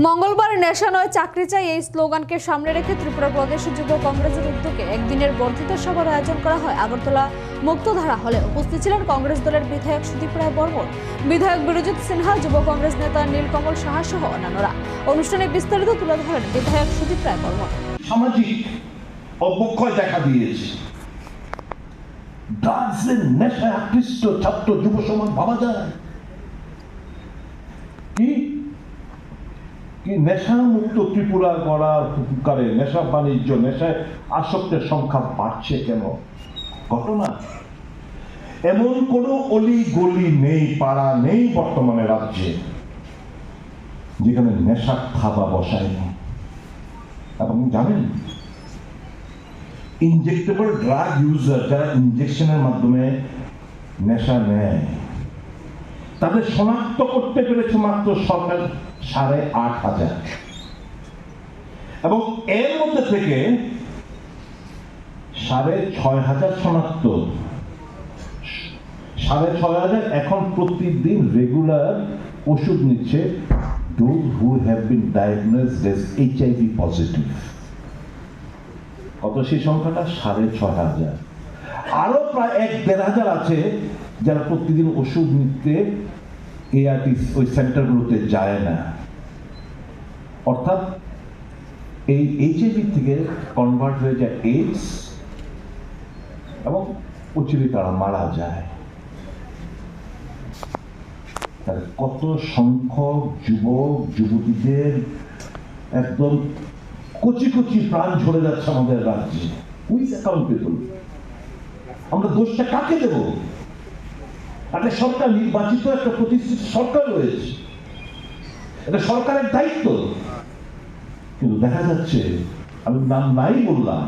মঙ্গলবার নেশা নয় চাকরি চাই এই স্লোগানকে সামনে রেখে ত্রিপুরা প্রদেশ যুব কংগ্রেসের উদ্যোগে একদিনের বর্ধিত সভার আয়োজন করা হয়। আগরতলা মুক্তধারা হলে উপস্থিত ছিলেন কংগ্রেস দলের বিধায়ক সুদীপ রায় বর্মন, বিধায়ক বিরজিৎ সিনহা, যুব কংগ্রেস নেতা নীলকমল সাহা সহ অন্যান্যরা। অনুষ্ঠানে বিস্তারিত তুলে ধরেন বিধায়ক সুদীপ রায় বর্মন। সামাজিক অবক্ষয় দেখা দিয়েছে। ড্রাগসের নেশায় আকৃষ্ট ছাত্র যুব সমাজ ভাবা যায় কি কি নেশা মুক্ত ত্রিপুরা করার উপকারে, নেশা বাণিজ্য, নেশায় আসক্তের সংখ্যা বাড়ছে কেন? ঘটনা? এমন কোনো অলি গলি নেই, পাড়া নেই বর্তমানে রাজ্যে, যেখানে নেশা থাবা বসায়নি এবং জানেন? ইনজেক্টেবল ড্রাগ ইউজার যারা ইনজেকশনের মাধ্যমে নেশা নেয় তাদের শনাক্ত করতে পেরেছে মাত্র সরকার সাড়ে আট হাজার। এবং এর মধ্যে থেকে সাড়ে ছয় হাজার শনাক্ত। সাড়ে ছয় হাজার এখন প্রতিদিন রেগুলার ওষুধ নিচ্ছে। Those who have been diagnosed as HIV positive কত সেই সংখ্যাটা সাড়ে ছয় হাজার। আরও প্রায় এক দেড় হাজার আছে যারা প্রতিদিন ওষুধ নিতে এআরটি ওই সেন্টারগুলোতে যায় না। অর্থাৎ এই এইচআইভি থেকে কনভার্ট হয়ে যায় এইডস এবং অচিরে তারা মারা যায়। কত সংখ্যক যুবক, যুবতীদের একদম কচি কচি প্রাণ ঝরে যাচ্ছে আমাদের রাজ্যে। উইথ অ্যাকাউন্টেবল আমরা দোষটা কাকে দেব? একটা সরকার নির্বাচিত একটা প্রতিষ্ঠিত সরকার রয়েছে। এটা সরকারের দায়িত্ব। কিন্তু দেখা যাচ্ছে, আমি নাম নাই বললাম